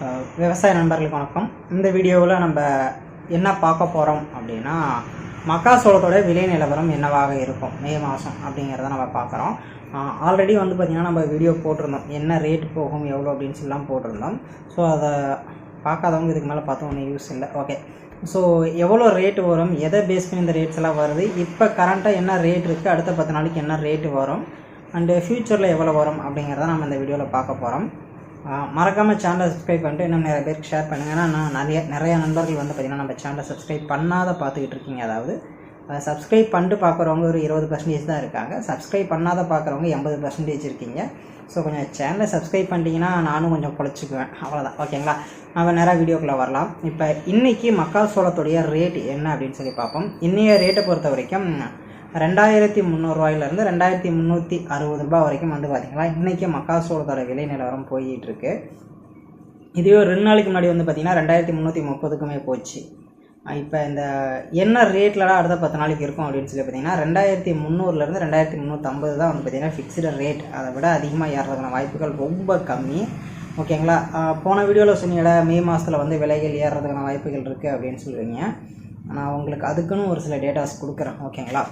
விவசாய நண்பர்களுக்கு வணக்கம். இந்த வீடியோவில் நம்ம என்ன பார்க்க போகிறோம் அப்படின்னா மக்காசோளத்தோட விலை நிலவரம் என்னவாக இருக்கும் மே மாதம் அப்படிங்கிறத நம்ம பார்க்குறோம். ஆல்ரெடி வந்து பார்த்திங்கன்னா நம்ம வீடியோ போட்டிருந்தோம். என்ன ரேட் போகும் எவ்வளோ அப்படின்னு சொல்லலாம் போட்டிருந்தோம். ஸோ அதை பார்க்காதவங்க இதுக்கு மேலே பார்த்தோம் ஒன்றும் யூஸ் இல்லை. ஓகே ஸோ எவ்வளோ ரேட் வரும் எதை பேஸ் பண்ணி இந்த ரேட்ஸ் எல்லாம் வருது இப்போ கரண்ட்டாக என்ன ரேட் இருக்குது அடுத்த பத்து நாளைக்கு என்ன ரேட்டு வரும் அண்டு ஃப்யூச்சரில் எவ்வளோ வரும் அப்படிங்கிறத நம்ம இந்த வீடியோவில் பார்க்க போகிறோம் மறக்காமல் சேனலை சப்ஸ்கிரைப் பண்ணிட்டு இன்னும் நிறைய பேருக்கு ஷேர் பண்ணுங்கள் ஏன்னா நான் நிறைய நிறைய நண்பர்கள் வந்து பார்த்திங்கன்னா நம்ம சேனலை சப்ஸ்கிரைப் பண்ணாத பார்த்துக்கிட்டு இருக்கீங்க. அதாவது சப்ஸ்கிரைப் பண்ணிட்டு பார்க்குறவங்க ஒரு இருபது பர்சன்டேஜ் தான் இருக்காங்க. சப்ஸ்கிரைப் பண்ணாத பார்க்குறவங்க எண்பது பர்சன்டேஜ் இருக்கீங்க. ஸோ கொஞ்சம் சேனலை சப்ஸ்கிரைப் பண்ணிட்டீங்கன்னா நானும் கொஞ்சம் பொழைச்சிக்குவேன். அவ்வளோதான் ஓகேங்களா நம்ம நேராக வீடியோக்குள்ளே வரலாம். இப்போ இன்றைக்கி மக்காசோளத்துடைய ரேட் என்ன அப்படின்னு சொல்லி பார்ப்போம். இன்றைய ரேட்டை பொறுத்த வரைக்கும் ரெண்டாயிரத்தி முந்நூறுரூவாயிலேருந்து ரெண்டாயிரத்தி முந்நூற்றி அறுபது ரூபாய் வரைக்கும் வந்து பார்த்திங்களா இன்றைக்கி மக்காசோளத்தோட விலை நிலவரம் போயிட்டு இருக்கு இதுவே ஒரு ரெண்டு நாளைக்கு முன்னாடி வந்து பார்த்திங்கன்னா ரெண்டாயிரத்தி முந்நூற்றி முப்பதுக்குமே போச்சு. இப்போ இந்த என்ன ரேட்லலாம் அடுத்த பத்து நாளைக்கு இருக்கும் அப்படின்னு சொல்லி பார்த்தீங்கன்னா ரெண்டாயிரத்தி முந்நூறுலேருந்து ரெண்டாயிரத்தி முந்நூற்றம்பது தான் வந்து பார்த்திங்கன்னா ஃபிக்ஸ்டு ரேட் அதை விட அதிகமாக ஏறுறதுக்கான வாய்ப்புகள் ரொம்ப கம்மி. ஓகேங்களா? போன வீடியோவில் சொன்னீங்களா மே மாதத்தில் வந்து விலைகள் ஏறுறதுக்கான வாய்ப்புகள் இருக்குது அப்படின்னு சொல்லுவீங்க நான் உங்களுக்கு அதுக்குன்னு ஒரு சில டேட்டாஸ் கொடுக்குறேன் ஓகேங்களா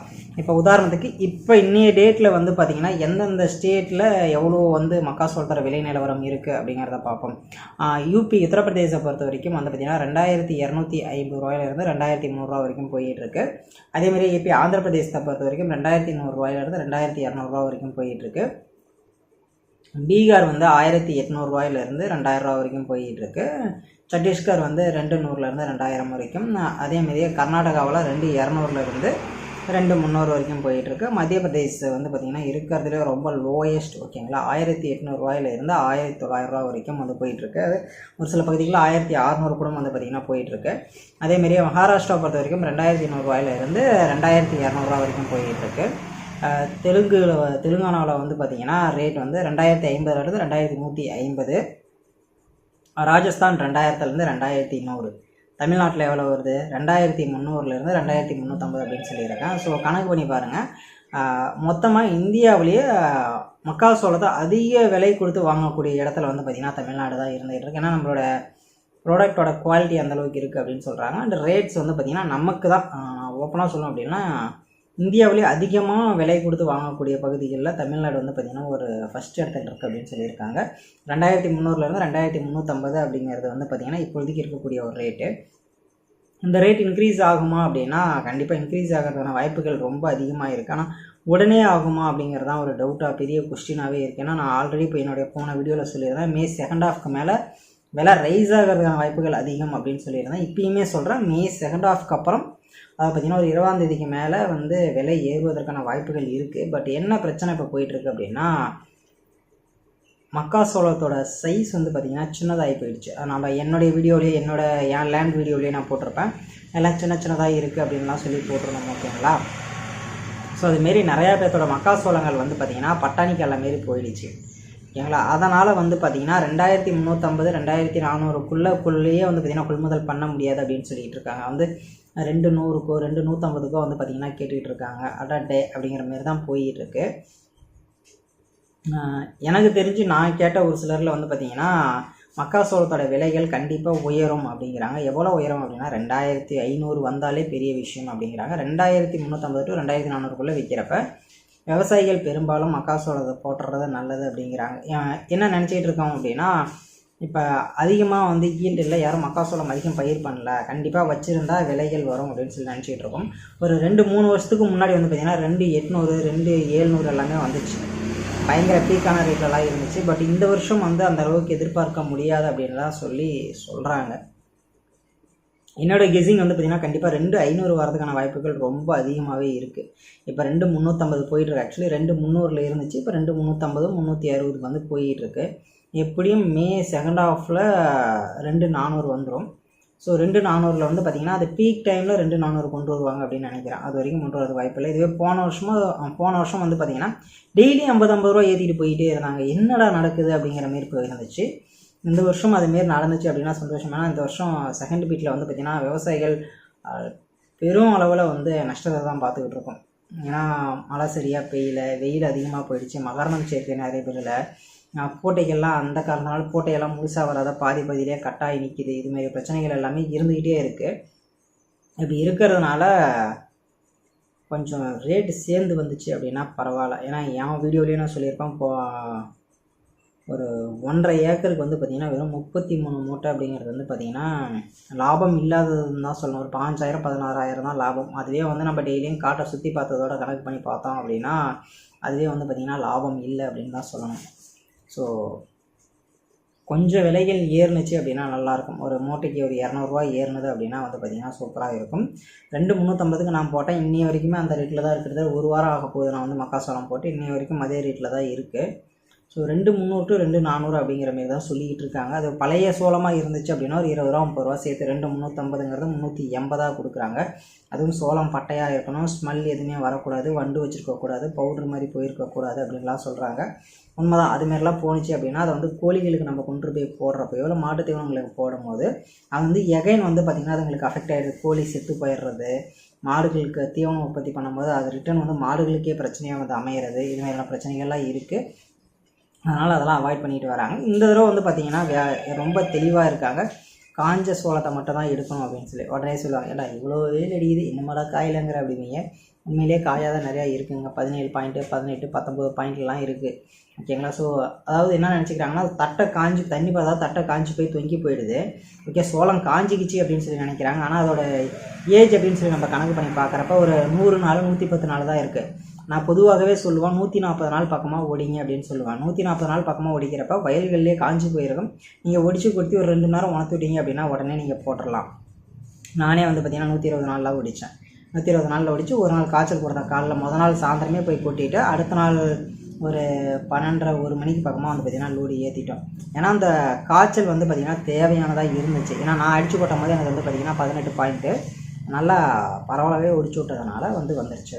இப்போ உதாரணத்துக்கு இப்போ இன்றைய டேட்டில் வந்து பார்த்திங்கன்னா எந்தெந்த ஸ்டேட்டில் எவ்வளோ வந்து மக்காசோல்தர விலை நிலவரம் இருக்குது அப்படிங்கிறத பார்ப்போம். யூபி உத்தரப்பிரதேசத்தை பொறுத்த வரைக்கும் வந்து பார்த்திங்கன்னா ரெண்டாயிரத்தி இரநூத்தி ஐம்பது ரூபாயிலிருந்து ரெண்டாயிரத்தி முந்நூறுரூவா வரைக்கும் போயிட்டுருக்கு. அதேமாதிரி இப்போ ஆந்திர பிரதேசத்தை பொறுத்த வரைக்கும் ரெண்டாயிரத்தி நூறுரூவாயிலிருந்து ரெண்டாயிரத்தி இரநூறுவா வரைக்கும் போயிட்டுருக்கு. பீகார் வந்து ஆயிரத்தி எட்நூறுரூவாயிலேருந்து ரெண்டாயிரரூவா வரைக்கும் போயிட்டுருக்கு. சத்தீஸ்கர் வந்து ரெண்டு நூறுலேருந்து ரெண்டாயிரம் வரைக்கும். அதேமாதிரியே கர்நாடகாவில் ரெண்டு இரநூறுலேருந்து ரெண்டு முந்நூறு வரைக்கும் போயிட்டுருக்கு. மத்திய பிரதேஷ் வந்து பார்த்திங்கன்னா இருக்கிறதுலே ரொம்ப லோயஸ்ட் ஓகேங்களா? ஆயிரத்தி எட்நூறுவாயிலேருந்து ஆயிரத்தி தொள்ளாயிரரூவா வரைக்கும் வந்து போயிட்டுருக்கு. அது ஒரு சில பகுதிகளில் ஆயிரத்தி அறநூறு கூட வந்து பார்த்திங்கன்னா போயிட்டுருக்கு. அதேமாரியே மகாராஷ்டிரா பொறுத்த வரைக்கும் ரெண்டாயிரத்தி நூறுரூவாயிலேருந்து ரெண்டாயிரத்தி இரநூறுவா வரைக்கும் போயிட்டுருக்கு. அஹ் தெலுங்குல தெலுங்கானாவில் வந்து பார்த்திங்கன்னா ரேட் வந்து ரெண்டாயிரத்தி ஐம்பதுலேருந்து ரெண்டாயிரத்தி நூற்றி ஐம்பது. ராஜஸ்தான் ரெண்டாயிரத்துலேருந்து ரெண்டாயிரத்தி நூறு தமிழ்நாட்டில் எவ்வளோ வருது? ரெண்டாயிரத்தி முந்நூறுலேருந்து ரெண்டாயிரத்தி முந்நூற்றம்பது அப்படின்னு சொல்லியிருக்கேன் ஸோ கணக்கு பண்ணி பாருங்கள் மொத்தமாக இந்தியாவிலேயே மக்காசோளத்தை அதிக விலை கொடுத்து வாங்கக்கூடிய இடத்துல வந்து பார்த்திங்கன்னா தமிழ்நாடு தான் இருந்துகிட்டு இருக்கு. ஏன்னா நம்மளோட ப்ராடக்டோட குவாலிட்டி அந்த அளவுக்கு இருக்குது அப்படின்னு சொல்கிறாங்க அண்ட் ரேட்ஸ் வந்து பார்த்திங்கன்னா நமக்கு தான் ஓப்பனாக சொல்லணும் அப்படின்னா இந்தியாவிலே அதிகமாக விலை கொடுத்து வாங்கக்கூடிய பகுதிகளில் தமிழ்நாடு வந்து பார்த்திங்கன்னா ஒரு ஃபஸ்ட் இடத்துல இருக்குது அப்படின்னு சொல்லியிருக்காங்க. ரெண்டாயிரத்தி முந்நூறுலேருந்து ரெண்டாயிரத்தி முந்நூற்றம்பது அப்படிங்கிறது வந்து பார்த்திங்கன்னா இப்போதைக்கு இருக்கக்கூடிய ஒரு ரேட்டு இந்த ரேட் இன்க்ரீஸ் ஆகுமா அப்படின்னா கண்டிப்பாக இன்க்ரீஸ் ஆகிறதுக்கான வாய்ப்புகள் ரொம்ப அதிகமாக இருக்குது ஆனால் உடனே ஆகுமா அப்படிங்கிறது தான் ஒரு டவுட்டாக பெரிய கொஸ்டினாகவே இருக்குது ஏன்னா நான் ஆல்ரெடி இப்போ என்னுடைய போன வீடியோவில் சொல்லியிருந்தேன் மே செகண்ட் ஹாஃப்க்கு மேலே விலை ரைஸ் ஆகிறதுக்கான வாய்ப்புகள் அதிகம் அப்படின்னு சொல்லியிருந்தேன். இப்பயுமே சொல்கிறேன் மே செகண்ட் ஹாஃப்க்கு அப்புறம் அதை பார்த்திங்கன்னா ஒரு இருபதாம் தேதிக்கு மேலே வந்து விலை ஏறுவதற்கான வாய்ப்புகள் இருக்குது பட் என்ன பிரச்சனை இப்போ போயிட்டுருக்கு அப்படின்னா மக்காசோளத்தோட சைஸ் வந்து பார்த்திங்கன்னா சின்னதாகி போயிடுச்சு. அது நம்ம என்னுடைய வீடியோலேயே என்னோட என் லேண்ட் வீடியோலேயே நான் போட்டிருப்பேன். எல்லாம் சின்ன சின்னதாக இருக்குது அப்படின்லாம் சொல்லி போட்டிருந்தோம் ஓகேங்களா ஸோ அதுமாரி நிறையா பேர்த்தோட மக்காசோளங்கள் வந்து பார்த்திங்கன்னா பட்டாணிக்கல்ல மாரி போயிடுச்சு. ஓகேங்களா? அதனால் வந்து பார்த்திங்கன்னா ரெண்டாயிரத்தி முந்நூற்றம்பது ரெண்டாயிரத்தி நானூறுக்குள்ளக்குள்ளேயே வந்து பார்த்திங்கன்னா கொள்முதல் பண்ண முடியாது அப்படின்னு சொல்லிட்டு இருக்காங்க. வந்து ரெண்டு நூறுக்கோ ரெண்டு நூற்றம்பதுக்கோ வந்து பார்த்திங்கன்னா கேட்டுக்கிட்டு இருக்காங்க. அடடே அப்படிங்கிற மாரி தான் போயிட்டுருக்கு எனக்கு தெரிஞ்சு நான் கேட்ட ஒரு சிலரில் வந்து பார்த்திங்கன்னா மக்காசோளத்தோட விலைகள் கண்டிப்பாக உயரும் அப்படிங்கிறாங்க. எவ்வளோ உயரும் அப்படின்னா ரெண்டாயிரத்தி ஐநூறு வந்தாலே பெரிய விஷயம் அப்படிங்கிறாங்க. ரெண்டாயிரத்தி முந்நூற்றம்பது டு ரெண்டாயிரத்தி நானூறுக்குள்ளே விற்கிறப்ப விவசாயிகள் பெரும்பாலும் மக்காசோளத்தை போட்டுறது நல்லது அப்படிங்கிறாங்க. என்ன நினச்சிட்டு இருக்கோம் அப்படின்னா இப்போ அதிகமாக வந்து ஈல்டு இல்லை யாரும் மக்காசோளம் அதிகம் பயிர் பண்ணல. கண்டிப்பாக வச்சுருந்தா விலைகள் வரும் அப்படின்னு சொல்லி நினச்சிட்டு இருக்கோம். ஒரு ரெண்டு மூணு வருஷத்துக்கு முன்னாடி வந்து பார்த்திங்கன்னா ரெண்டு எட்நூறு ரெண்டு ஏழ்நூறு எல்லாமே வந்துச்சு. பயங்கர பீக்கான ரேட்லலாம் இருந்துச்சு. பட் இந்த வருஷம் வந்து அந்த அளவுக்கு எதிர்பார்க்க முடியாது அப்படின்லாம் சொல்லி சொல்கிறாங்க என்னோட கெஸிங் வந்து பார்த்திங்கன்னா கண்டிப்பாக ரெண்டு ஐநூறு வரதுக்கான வாய்ப்புகள் ரொம்ப அதிகமாகவே இருக்குது இப்போ ரெண்டு முந்நூற்றம்பது போயிட்டுருக்கு ஆக்சுவலி ரெண்டு முந்நூறில் இருந்துச்சு. இப்போ ரெண்டு முந்நூற்றம்பது முந்நூற்றி அறுபது வந்து போயிட்டுருக்கு எப்படியும் மே செகண்ட் ஹாஃபில் ரெண்டு நானூறு வந்துடும் ஸோ ரெண்டு நானூறில் வந்து பார்த்திங்கன்னா அது பீக் டைமில் ரெண்டு நானூறு கொண்டு வருவாங்க அப்படின்னு நினைக்கிறேன். அது வரைக்கும் கொண்டு வரது வாய்ப்பில்லை இதுவே போன வருஷமும் போன வருஷம் வந்து பார்த்திங்கன்னா டெய்லி ஐம்பது ஐம்பது ரூபா ஏற்றிட்டு போயிட்டே இருந்தாங்க. என்னடா நடக்குது அப்படிங்கிற மாரி போயிருந்துச்சு. இந்த வருஷம் அதுமாரி நடந்துச்சு அப்படின்னா சந்தோஷம். ஏன்னா இந்த வருஷம் செகண்ட் பீட்டில் வந்து பார்த்திங்கன்னா விவசாயிகள் பெரும் அளவில் வந்து நஷ்டத்தை தான் பார்த்துக்கிட்டு இருக்கோம். ஏன்னா மழை சரியாக பெய்யல வெயில் அதிகமாக போயிடுச்சு மகரணம் சேர்க்கை நிறைய பேரில் கோட்டைகள்லாம் அந்த காரணத்தினால கோட்டையெல்லாம் முழுசாக வராத பாதி பாதியிலே கட்டாகி நிற்கிது இதுமாரி பிரச்சனைகள் எல்லாமே இருந்துக்கிட்டே இருக்குது இப்படி இருக்கிறதுனால கொஞ்சம் ரேட்டு சேர்ந்து வந்துச்சு அப்படின்னா பரவாயில்ல. ஏன்னா என் வீடியோலேயே நான் சொல்லியிருப்பேன் இப்போ ஒரு ஒன்றரை ஏக்கருக்கு வந்து பார்த்திங்கன்னா வெறும் முப்பத்தி மூணு மூட்டை அப்படிங்கிறது வந்து பார்த்திங்கன்னா லாபம் இல்லாததுன்னு தான் சொல்லணும். ஒரு பாஞ்சாயிரம் பதினாறாயிரம் தான் லாபம். அதுவே வந்து நம்ம டெய்லியும் காட்டை சுற்றி பார்த்ததோட கணக்கு பண்ணி பார்த்தோம் அப்படின்னா அதுவே வந்து பார்த்திங்கன்னா லாபம் இல்லை அப்படின்னு தான் சொல்லணும். ஸோ கொஞ்சம் விலைகள் ஏறுனுச்சு அப்படின்னா நல்லாயிருக்கும் ஒரு மூட்டைக்கு ஒரு இரநூறுவா ஏறுனது அப்படின்னா வந்து பார்த்திங்கன்னா சூப்பராக இருக்கும். ரெண்டு முந்நூற்றம்பதுக்கு நான் போட்டேன். இன்னி வரைக்குமே அந்த ரேட்டில் தான் இருக்கிறது. ஒரு வாரம் ஆக போகுது. நான் வந்து மக்காசோளம் போட்டு இன்னி வரைக்கும் அதே ரேட்டில் தான் இருக்குது ஸோ ரெண்டு முந்நூறு டு ரெண்டு நானூறு அப்படிங்கிற மாரி தான் சொல்லிக்கிட்டு இருக்காங்க. அது பழைய சோளமாக இருந்துச்சு அப்படின்னா ஒரு இருபது ரூபா முப்பது ரூபா சேர்த்து ரெண்டு முந்நூற்றம்பதுங்கிறது முந்நூற்றி எண்பதாக கொடுக்குறாங்க. அதுவும் சோளம் பட்டையாக இருக்கணும். ஸ்மெல் எதுவுமே வரக்கூடாது. வண்டு வச்சுருக்கக்கூடாது பவுட்ரு மாதிரி போயிருக்கக்கூடாது அப்படின்லாம் சொல்கிறாங்க உண்மைதான். அதுமாரிலாம் போணுச்சு அப்படின்னா அதை வந்து கோழிகளுக்கு நம்ம கொண்டு போய் போடுறப்போ இல்லை மாட்டு தீவனங்களுக்கு போடும்போது அது வந்து எகைன் வந்து பார்த்திங்கன்னா அதுங்களுக்கு அஃபெக்ட் ஆகிடுது கோழி செத்து போயிடுறது. மாடுகளுக்கு தீவனம் உற்பத்தி பண்ணும்போது அது ரிட்டர்ன் வந்து மாடுகளுக்கே பிரச்சனையாக வந்து அமையிறது. இதுமாதிரியான பிரச்சனைகள்லாம் இருக்குது அதனால் அதெல்லாம் அவாய்ட் பண்ணிட்டு வராங்க. இந்த தடவை வந்து பார்த்திங்கன்னா வே ரொம்ப தெளிவாக இருக்காங்க. காஞ்ச சோளத்தை மட்டும் தான் எடுக்கணும் அப்படின்னு சொல்லி. உடனே சொல்லுவாங்க ஏடா இவ்வளோ வெயில் அடிக்குது இன்னுமாடா காயிலங்கிற? அப்படிங்க உண்மையிலேயே காயாக நிறையா இருக்குங்க. பதினேழு பாயிண்ட்டு பதினெட்டு பத்தொம்பது பாயிண்ட்லாம் இருக்குது ஓகேங்களா? ஸோ அதாவது என்ன நினச்சிக்கிறாங்கன்னா தட்டை காஞ்சி தண்ணி பார்த்தா தட்டை காஞ்சி போய் தொங்கி போயிடுது. ஓகே சோளம் காஞ்சிக்கிச்சு அப்படின்னு சொல்லி நினைக்கிறாங்க. ஆனால் அதோட ஏஜ் அப்படின்னு சொல்லி நம்ம கணக்கு பண்ணி பார்க்குறப்ப ஒரு நூறு நாள் நூற்றி பத்து நாள் தான் இருக்குது நான் பொதுவாகவே சொல்லுவேன் நூற்றி நாற்பது நாள் பக்கமாக ஓடிங்க அப்படின்னு சொல்லுவேன். நூற்றி நாற்பது நாள் பக்கமாக ஓடிக்கிறப்ப வயல்கள்லேயே காஞ்சி போயிருக்கும். நீங்கள் ஒடிச்சு கொடுத்து ஒரு ரெண்டு நேரம் உணர்த்துட்டீங்க அப்படின்னா உடனே நீங்கள் போட்டுடலாம் நானே வந்து பார்த்தீங்கன்னா நூற்றி இருபது நாளில் ஓடித்தேன் நூற்றி இருபது நாளில் ஓடிச்சு ஒரு நாள் காய்ச்சல் கொடுத்தேன் காலைல முத நாள் சாயந்தரமே போய் கொட்டிட்டு அடுத்த நாள் ஒரு பன்னெண்டரை ஒரு மணிக்கு பக்கமாக வந்து பார்த்திங்கன்னா லோடு ஏற்றிட்டோம் ஏன்னா அந்த காய்ச்சல் வந்து பார்த்திங்கன்னா தேவையானதாக இருந்துச்சு. ஏன்னா நான் அடிச்சு போட்டும் போது எனக்கு வந்து பார்த்திங்கன்னா பதினெட்டு பாயிண்ட்டு நல்லா பரவலாகவே ஒடிச்சு விட்டதுனால வந்து வந்துருச்சு.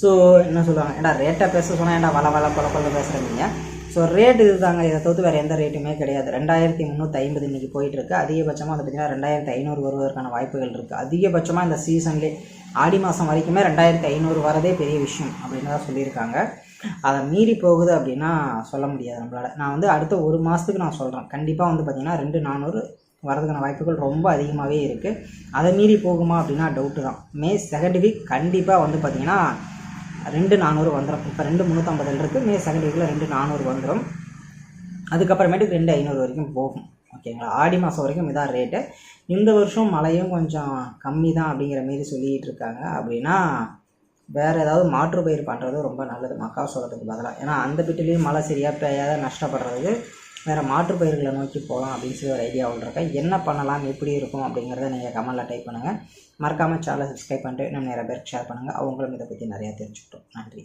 ஸோ என்ன சொல்லுவாங்க? ஏன்டா ரேட்டை பேச சொன்னால் ஏன்டா வள வள கொல கொல பேசுகிறீங்க ஸோ ரேட் இதுதாங்க. இதை தவிர்த்து வேறு எந்த ரேட்டுமே கிடையாது. ரெண்டாயிரத்தி முந்நூற்றி ஐம்பது இன்றைக்கி போயிட்டுருக்கு. அதிகபட்சமாக வந்து பார்த்திங்கன்னா ரெண்டாயிரத்தி ஐநூறு வருவதற்கான வாய்ப்புகள் இருக்குது அதிகபட்சமாக இந்த சீசன்லேயே ஆடி மாதம் வரைக்குமே ரெண்டாயிரத்தி ஐநூறு வரதே பெரிய விஷயம் அப்படின்னு தான் சொல்லியிருக்காங்க. அதை மீறி போகுது அப்படின்னா சொல்ல முடியாது நம்மளால். நான் வந்து அடுத்த ஒரு மாதத்துக்கு நான் சொல்கிறேன் கண்டிப்பாக வந்து பார்த்திங்கன்னா ரெண்டு நானூறு வரதுக்கான வாய்ப்புகள் ரொம்ப அதிகமாகவே இருக்குது அதை மீறி போகுமா அப்படின்னா டவுட்டு தான். மே செகண்ட் வீக் கண்டிப்பாக வந்து பார்த்திங்கன்னா ரெண்டு நானூறு வந்துடும் இப்போ ரெண்டு முந்நூற்றம்பதுன்றது மே செகண்ட் வீக்கில் ரெண்டு நானூறு வந்துடும் அதுக்கப்புறமேட்டுக்கு ரெண்டு ஐநூறு வரைக்கும் போகும். ஓகேங்களா ஆடி மாதம் வரைக்கும் இதான் ரேட்டு இந்த வருஷம் மழையும் கொஞ்சம் கம்மி தான் அப்படிங்கிற மாரி சொல்லிகிட்டு இருக்காங்க. அப்படின்னா வேறு ஏதாவது மாற்று பயிர் பண்ணுறது ரொம்ப நல்லது. மக்காசோளத்துக்கு பதிலாக ஏன்னா அந்த பிட்டுலேயும் மழை சரியாக பெய்யாத நஷ்டப்படுறது வேறு மாற்று பயிர்களை நோக்கி போகலாம் அப்படின்னு சொல்லி ஒரு ஐடியாவில் இருக்கேன் என்ன பண்ணலாம்? எப்படி இருக்கும்? அப்படிங்கிறத நீங்கள் கமெண்டில் டைப் பண்ணுங்கள் மறக்காமல் சேனலை சப்ஸ்கிரைப் பண்ணிட்டு இன்னும் நிறைய பேருக்கு ஷேர் பண்ணுங்கள் அவங்களும் இதை பற்றி நிறையா தெரிஞ்சுக்கிட்டோம். நன்றி.